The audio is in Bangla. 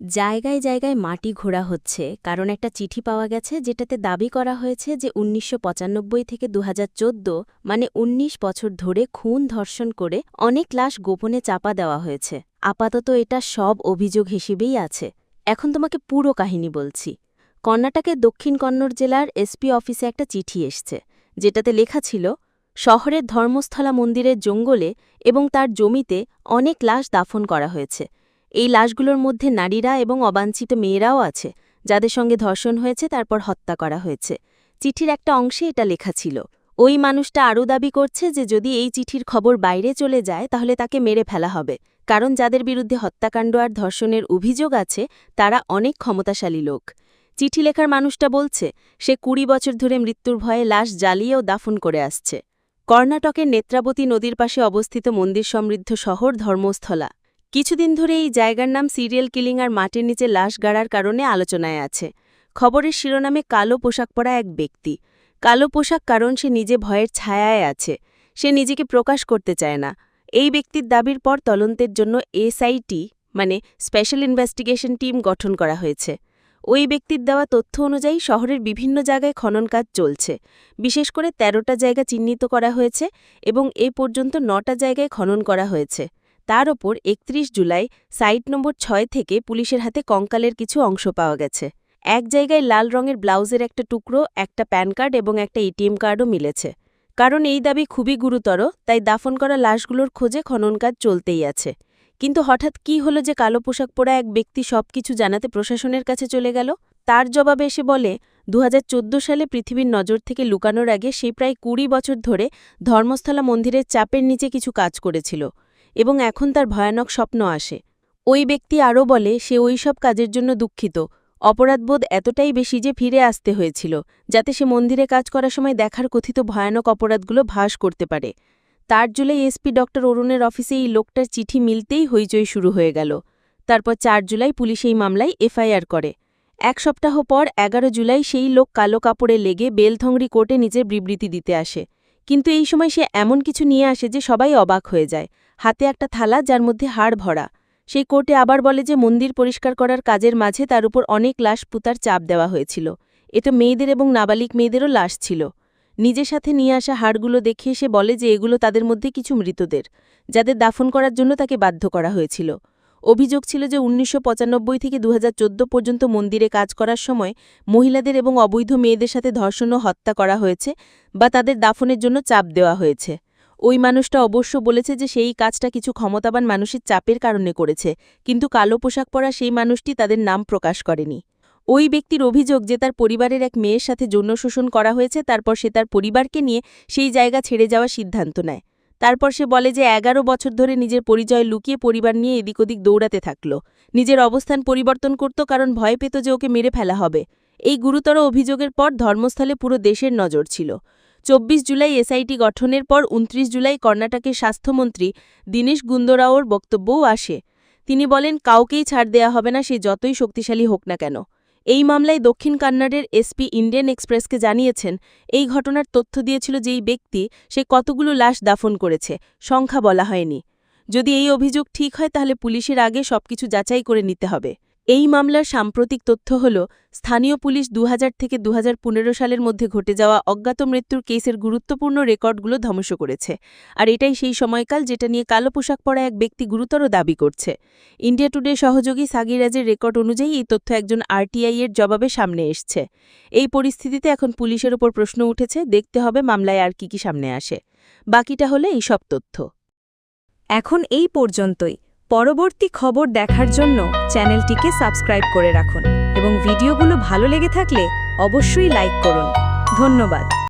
জায়গায় জায়গায় মাটি ঘোরা হচ্ছে, কারণ একটা চিঠি পাওয়া গেছে যেটাতে দাবি করা হয়েছে যে উনিশশো পঁচানব্বই থেকে দু হাজার চোদ্দ মানে ১৯ বছর ধরে খুন ধর্ষণ করে অনেক লাশ গোপনে চাপা দেওয়া হয়েছে। আপাতত এটা সব অভিযোগ হিসেবেই আছে। এখন তোমাকে পুরো কাহিনী বলছি। কর্ণাটকের দক্ষিণ কন্নড় জেলার এসপি অফিসে একটা চিঠি এসছে, যেটাতে লেখা ছিল, শহরের ধর্মস্থলা মন্দিরের জঙ্গলে এবং তার জমিতে অনেক লাশ দাফন করা হয়েছে। এই লাশগুলোর মধ্যে নারীরা এবং অবাঞ্ছিত মেয়েরাও আছে, যাদের সঙ্গে ধর্ষণ হয়েছে, তারপর হত্যা করা হয়েছে। চিঠির একটা অংশে এটা লেখা ছিল। ওই মানুষটা আরও দাবি করছে যে যদি এই চিঠির খবর বাইরে চলে যায়, তাহলে তাকে মেরে ফেলা হবে। কারণ যাদের বিরুদ্ধে হত্যাকাণ্ড আর ধর্ষণের অভিযোগ আছে, তারা অনেক ক্ষমতাশালী লোক। চিঠি লেখার মানুষটা বলছে, সে কুড়ি বছর ধরে মৃত্যুর ভয়ে লাশ জ্বালিয়েও দাফন করে আসছে। কর্ণাটকের নেত্রাবতী নদীর পাশে অবস্থিত মন্দির সমৃদ্ধ শহর ধর্মস্থলা। কিছুদিন ধরে এই জায়গার নাম সিরিয়াল কিলিং আর মাটির নিচে লাশ গাড়ার কারণে আলোচনায় আছে। খবরের শিরোনামে কালো পোশাক পরা এক ব্যক্তি। কালো পোশাক কারণ সে নিজে ভয়ের ছায়ায় আছে। সে নিজেকে প্রকাশ করতে চায় না। এই ব্যক্তির দাবির পর তদন্তের জন্য এসআইটি মানে স্পেশাল ইনভেস্টিগেশন টিম গঠন করা হয়েছে। ওই ব্যক্তির দেওয়া তথ্য অনুযায়ী শহরের বিভিন্ন জায়গায় খনন কাজ চলছে। বিশেষ করে ১৩টা জায়গা চিহ্নিত করা হয়েছে এবং এ পর্যন্ত নটা জায়গায় খনন করা হয়েছে। তার ওপর একত্রিশ জুলাই সাইট নম্বর ছয় থেকে পুলিশের হাতে কঙ্কালের কিছু অংশ পাওয়া গেছে। এক জায়গায় লাল রঙের ব্লাউজের একটা টুকরো, একটা প্যান কার্ড এবং একটা এটিএম কার্ডও মিলেছে। কারণ এই দাবি খুবই গুরুতর, তাই দাফন করা লাশগুলোর খোঁজে খনন কাজ চলতেই আছে। কিন্তু হঠাৎ কি হলো যে কালো পোশাক পরা এক ব্যক্তি সবকিছু জানাতে প্রশাসনের কাছে চলে গেল? তার জবাবে এসে বলে দু হাজার চোদ্দ সালে পৃথিবীর নজর থেকে লুকানোর আগে সে প্রায় কুড়ি বছর ধরে ধর্মস্থলা মন্দিরের চাপের নিচে কিছু কাজ করেছিল। এবং এখন তার ভয়ানক স্বপ্ন আসে। ওই ব্যক্তি আরও বলে, সে ওই সব কাজের জন্য দুঃখিত। অপরাধবোধ এতটাই বেশি যে ফিরে আসতে হয়েছিল, যাতে সে মন্দিরে কাজ করার সময় দেখার কথিত ভয়ানক অপরাধগুলো ভাস করতে পারে। তার জুলাই এসপি ডক্টর অরুণের অফিসে এই লোকটার চিঠি মিলতেই হইচই শুরু হয়ে গেল। তারপর চার জুলাই পুলিশ এই মামলায় এফআইআর করে। এক সপ্তাহ পর এগারো জুলাই সেই লোক কালো কাপড়ে লেগে বেলথংরি কোর্টে নিজের বিবৃতি দিতে আসে। কিন্তু এই সময় সে এমন কিছু নিয়ে আসে যে সবাই অবাক হয়ে যায়। হাতে একটা থালা যার মধ্যে হাড় ভরা। সেই কোর্টে আবার বলে যে মন্দির পরিষ্কার করার কাজের মাঝে তার উপর অনেক লাশ পুতার চাপ দেওয়া হয়েছিল। এটা মেয়েদের এবং নাবালিক মেয়েদেরও লাশ ছিল। নিজের সাথে নিয়ে আসা হাড়গুলো দেখে সে বলে যে এগুলো তাদের মধ্যে কিছু মৃতদের, যাদের দাফন করার জন্য তাকে বাধ্য করা হয়েছিল। অভিযোগ ছিল যে উনিশশো পঁচানব্বই থেকে দু হাজার চোদ্দ পর্যন্ত মন্দিরে কাজ করার সময় মহিলাদের এবং অবৈধ মেয়েদের সাথে ধর্ষণ হত্যা করা হয়েছে বা তাদের দাফনের জন্য চাপ দেওয়া হয়েছে। ওই মানুষটা অবশ্য বলেছে যে সেই কাজটা কিছু ক্ষমতাবান মানুষের চাপের কারণে করেছে, কিন্তু কালো পোশাক পরা সেই মানুষটি তাদের নাম প্রকাশ করেনি। ওই ব্যক্তির অভিযোগ যে তার পরিবারের এক মেয়ের সাথে যৌন শোষণ করা হয়েছে, তারপর সে তার পরিবারকে নিয়ে সেই জায়গা ছেড়ে যাওয়ার সিদ্ধান্ত নেয়। তারপর সে বলে যে এগারো বছর ধরে নিজের পরিচয় লুকিয়ে পরিবার নিয়ে এদিক ওদিক দৌড়াতে থাকল। নিজের অবস্থান পরিবর্তন করত কারণ ভয় পেত যে ওকে মেরে ফেলা হবে। এই গুরুতর অভিযোগের পর ধর্মস্থলে পুরো দেশের নজর ছিল। চব্বিশ জুলাই এসআইটি গঠনের পর উনত্রিশ জুলাই কর্ণাটকের স্বাস্থ্যমন্ত্রী দীনেশ গুন্দরাওর বক্তব্যও আসে। তিনি বলেন, কাউকেই ছাড় দেয়া হবে না, সে যতই শক্তিশালী হোক না কেন। এই মামলায় দক্ষিণ কান্নাডের এসপি ইন্ডিয়ান এক্সপ্রেসকে জানিয়েছেন, এই ঘটনার তথ্য দিয়েছিল যেই ব্যক্তি, সে কতগুলো লাশ দাফন করেছে, সংখ্যা বলা হয়নি। যদি এই অভিযোগ ঠিক হয়, তাহলে পুলিশের আগে সবকিছু যাচাই করে নিতে হবে। এই মামলার সাম্প্রতিক তথ্য হল, স্থানীয় পুলিশ দু থেকে দু হাজার পনেরো সালের মধ্যে ঘটে যাওয়া অজ্ঞাত মৃত্যুর কেসের গুরুত্বপূর্ণ রেকর্ডগুলো ধ্বংস করেছে। আর এটাই সেই সময়কাল যেটা নিয়ে কালো পোশাক পরা এক ব্যক্তি গুরুতর দাবি করছে। ইন্ডিয়া টুডে সহযোগী সাগিরাজের রেকর্ড অনুযায়ী এই তথ্য একজন আরটিআই এর জবাবে সামনে এসছে। এই পরিস্থিতিতে এখন পুলিশের ওপর প্রশ্ন উঠেছে, দেখতে হবে মামলায় আর কি কি সামনে আসে। বাকিটা হলে এই সব তথ্য। এখন এই পর্যন্তই। পরবর্তী খবর দেখার জন্য চ্যানেলটিকে সাবস্ক্রাইব করে রাখুন এবং ভিডিওগুলো ভালো লেগে থাকলে অবশ্যই লাইক করুন। ধন্যবাদ।